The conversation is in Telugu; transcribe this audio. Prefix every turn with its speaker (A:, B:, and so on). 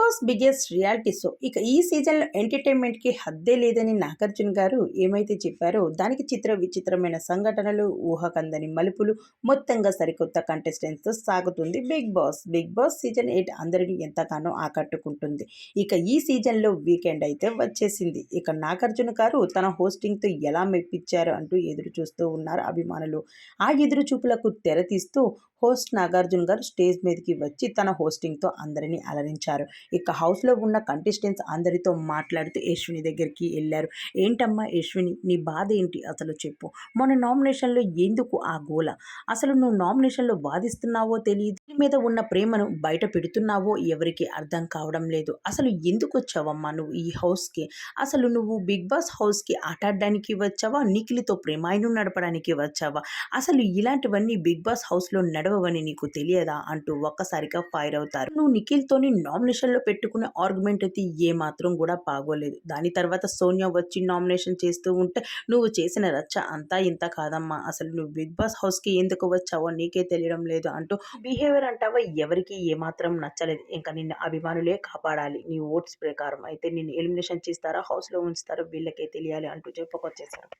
A: బాస్ బిగ్గెస్ట్ రియాలిటీ షో ఇక ఈ సీజన్లో ఎంటర్టైన్మెంట్కి హద్దే లేదని నాగార్జున గారు ఏమైతే చెప్పారో దానికి చిత్ర విచిత్రమైన సంఘటనలు ఊహకందని మలుపులు మొత్తంగా సరికొత్త కంటెస్టెంట్స్తో సాగుతుంది. Big Boss Big Boss season eight అందరినీ ఎంతగానో ఆకట్టుకుంటుంది. ఇక ఈ సీజన్లో వీకెండ్ అయితే వచ్చేసింది. ఇక నాగార్జున గారు తన హోస్టింగ్తో ఎలా మెప్పించారు అంటూ ఎదురు చూస్తూ ఉన్నారు అభిమానులు. ఆ ఎదురు చూపులకు తెరతీస్తూ హోస్ట్ నాగార్జున గారు స్టేజ్ మీదకి వచ్చి తన హోస్టింగ్తో అందరినీ అలరించారు. ఇక హౌస్లో ఉన్న కంటెస్టెంట్స్ అందరితో మాట్లాడుతూ యశ్విని దగ్గరికి వెళ్ళారు. ఏంటమ్మా యశ్విని నీ బాధ ఏంటి? అసలు చెప్పు. మన నామినేషన్లో ఎందుకు ఆ గోల? అసలు నువ్వు నామినేషన్లో వాదిస్తున్నావో తెలియదు మీద ఉన్న ప్రేమను బయట పెడుతున్నావో ఎవరికి అర్థం కావడం లేదు. అసలు ఎందుకు వచ్చావమ్మా నువ్వు ఈ హౌస్కి? అసలు నువ్వు బిగ్ బాస్ హౌస్కి ఆటాడడానికి వచ్చావా? నిఖిలితో ప్రేమాయణం నడపడానికి వచ్చావా? అసలు ఇలాంటివన్నీ బిగ్ బాస్ హౌస్లో నడవవని నీకు తెలియదా? అంటూ ఒక్కసారిగా ఫైర్ అవుతారు. నువ్వు నిఖిల్తోని నామినేషన్లో పెట్టుకునే ఆర్గ్యుమెంట్ అయితే ఏ మాత్రం కూడా బాగోలేదు. దాని తర్వాత సోనియా వచ్చి నామినేషన్ చేస్తూ ఉంటే నువ్వు చేసిన రచ్చ అంతా ఇంత కాదమ్మా. అసలు నువ్వు బిగ్ బాస్ హౌస్కి ఎందుకు వచ్చావో నీకే తెలియడం లేదు అంటూ బిహేవియర్ అంటావా? ఎవరికి ఏమాత్రం నచ్చలేదు. ఇంకా నిన్ను అభిమానులే కాపాడాలి. నీ ఓట్స్ ప్రకారం అయితే నిన్ను ఎలిమినేషన్ చేస్తారా? హౌస్లో ఉంచుతారో? వీళ్ళకే తెలియాలి అంటూ చెప్పుకొచ్చేసారు.